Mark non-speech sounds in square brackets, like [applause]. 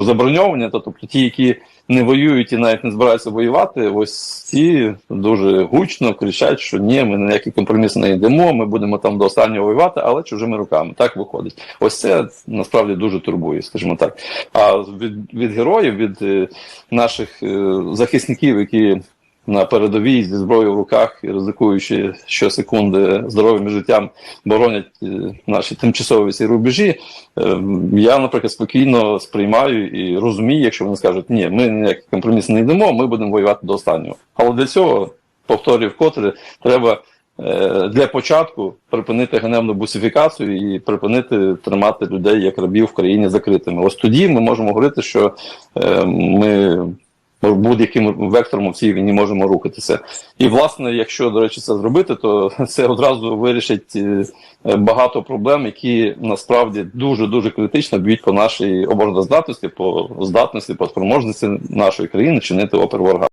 заброньовані, тобто ті, які не воюють і навіть не збираються воювати, ось ці дуже гучно кричать, що ні, ми на ніякий компроміс не йдемо, ми будемо там до останнього воювати, але чужими руками. Так виходить. Ось це насправді дуже турбує, скажімо так. А від, від героїв, від е, наших е, захисників, які на передовій зі зброєю в руках і ризикуючи щосекунди здоровим і життям, боронять е, наші тимчасові ці рубежі. Е, Я, наприклад, спокійно сприймаю і розумію, якщо вони скажуть, ні, ми ніякий компроміс не йдемо, ми будемо воювати до останнього. Але для цього, повторюю вкотре, треба е, для початку припинити ганебну бусифікацію і припинити тримати людей як рабів в країні закритими. Ось тоді ми можемо говорити, що е, ми будь-яким вектором у цій війні можемо рухатися. І власне, якщо до речі, це зробити, то [laughs] це одразу вирішить е, багато проблем, які насправді дуже дуже критично б'ють по нашій обороноздатності, по здатності, по спроможності нашої країни чинити опір ворога.